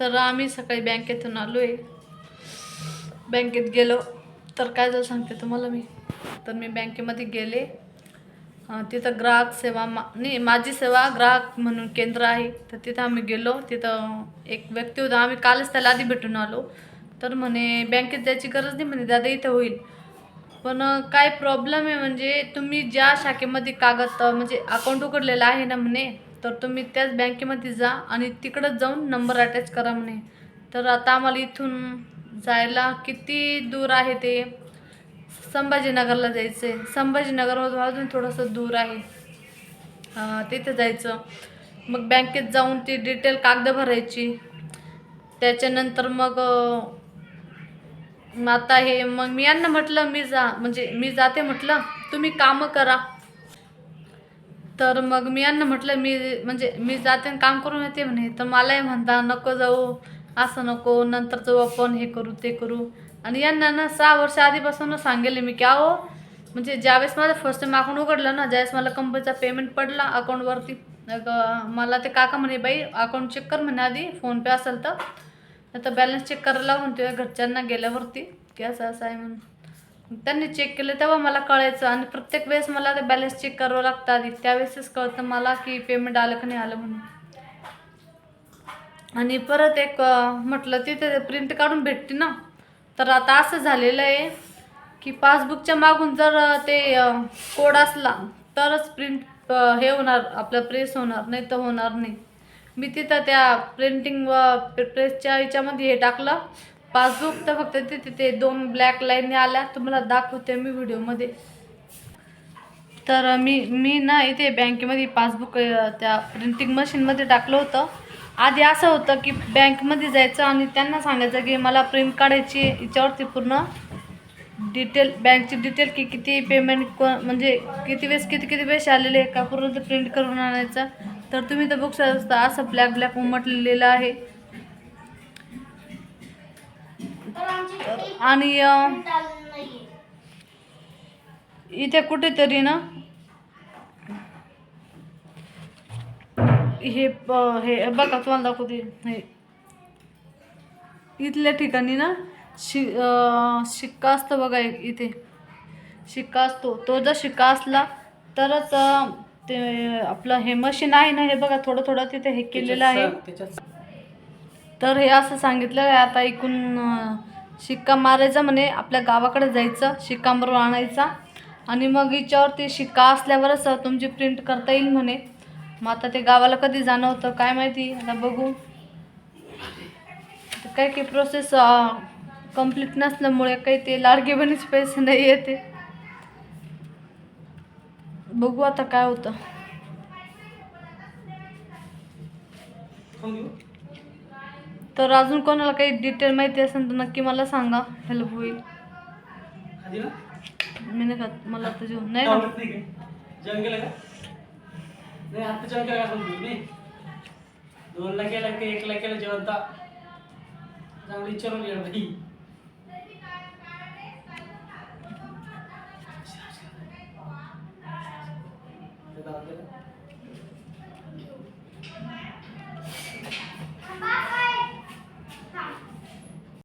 तर आम्ही सकाळी बँकेतून आलो आहे बँकेत गेलो. तर काय झालं सांगते तुम्हाला मी? तर मी बँकेमध्ये गेले. तिथं ग्राहक सेवा मा नाही माझी सेवा ग्राहक म्हणून केंद्र आहे. तर तिथं आम्ही गेलो. तिथं एक व्यक्ती होता. आम्ही कालच त्याला आधी भेटून आलो. तर म्हणे बँकेत जायची गरज नाही. म्हणे दादा इथं होईल. पण काय प्रॉब्लेम आहे म्हणजे तुम्ही ज्या शाखेमध्ये कागद म्हणजे अकाउंट उघडलेलं आहे ना म्हणे तर तुम्ही त्याच बँकेमध्ये जा आणि तिकडंच जाऊन नंबर अटॅच करा म्हणे. तर आता आम्हाला इथून जायला किती दूर आहे ते? संभाजीनगरला जायचं आहे संभाजीनगरमधून अजून थोडंसं दूर आहे. तिथे जायचं. मग बँकेत जाऊन ती डिटेल कागद भरायची. त्याच्यानंतर मग मग आता हे मग मी यांना म्हटलं मी जा म्हणजे मी जाते म्हटलं तुम्ही कामं करा. तर मग मी यांना म्हटलं मी म्हणजे मी जाते आणि काम करून येते म्हणे. तर मलाही म्हणता नको जाऊ असं नको नंतर जाऊ आपण हे करू ते करू. आणि यांना ना सहा वर्ष आधीपासून सांगेले मी की अहो म्हणजे ज्यावेळेस माझं फर्स्ट टाइम अकाउंट उघडलं ना ज्यावेळेस मला कंपनीचा पेमेंट पडला अकाउंटवरती मला ते काका म्हणे बाई अकाउंट चेक कर म्हणे आधी फोनपे असेल तर. आता बॅलन्स चेक करायला म्हणतोय घरच्यांना गेल्यावरती. की असं असं आहे म्हणून. त्यांनी चेक केलं तेव्हा मला कळायचं. आणि प्रत्येक वेळेस मला ते बॅलन्स चेक करावं लागतं आधी. त्यावेळेसच कळतं मला की पेमेंट आलं का नाही आलं म्हणून. आणि परत एक म्हटलं तिथे प्रिंट काढून भेटते ना. तर आता असं झालेलं आहे की पासबुकच्या मागून जर ते कोड असला तरच प्रिंट हे होणार आपलं प्रेस होणार नाही तर होणार नाही. मी तिथं त्या प्रिंटिंग व प्रेसच्या याच्यामध्ये हे टाकलं. पासबुक तर फक्त तिथे ते दोन ब्लॅक लाईन आल्या. तुम्हाला दाखवते मी व्हिडिओमध्ये तर मी मी ना इथे बँकेमध्ये पासबुक त्या प्रिंटिंग मशीनमध्ये टाकलं होतं. आधी असं होतं की बँकमध्ये जायचं आणि त्यांना सांगायचं की मला प्रिंट काढायची याच्यावरती पूर्ण डिटेल बँकची डिटेल की किती पेमेंट को म्हणजे किती वेळेस किती किती पैसे आलेले का पूर्ण ते प्रिंट करून आणायचं. तर तुम्ही तर बघू असता असं ब्लॅक ब्लॅक उमटलेलं आहे. आणि इथे कुठेतरी ना हे हे बघा तुम्हाला दाखवते हे. इथल्या ठिकाणी ना शि शिक्का असतो बघा एक इथे. शिक्का असतो. तो जर शिक्का असला तरच ते आपलं हे मशीन आहे ना हे बघा थोडं थोडं तिथे हे केलेलं आहे. तर हे असं सांगितलं आहे आता ऐकून अं, शिक्का मारायचा म्हणे आपल्या गावाकडे जायचं शिक्का मारून आणायचा. आणि मग हिच्यावरती शिक्का असल्यावरच तुमची प्रिंट करता येईल म्हणे. मग आता ते गावाला कधी जाणं होतं काय माहिती? आता बघू. काय की प्रोसेस कंप्लीट नसल्यामुळे काही ते लाडके बहिणीचे पैसे नाही येते. बघू आता काय होतं. तर अजून कोणाला काही डिटेल माहिती असेल तर नक्की मला सांगा. हेल्प होईल. मी नाही खात. मला आता जेवण नाही ना जेवण केलं का? नाही आता जेवण केलं चांगली बाई Amassa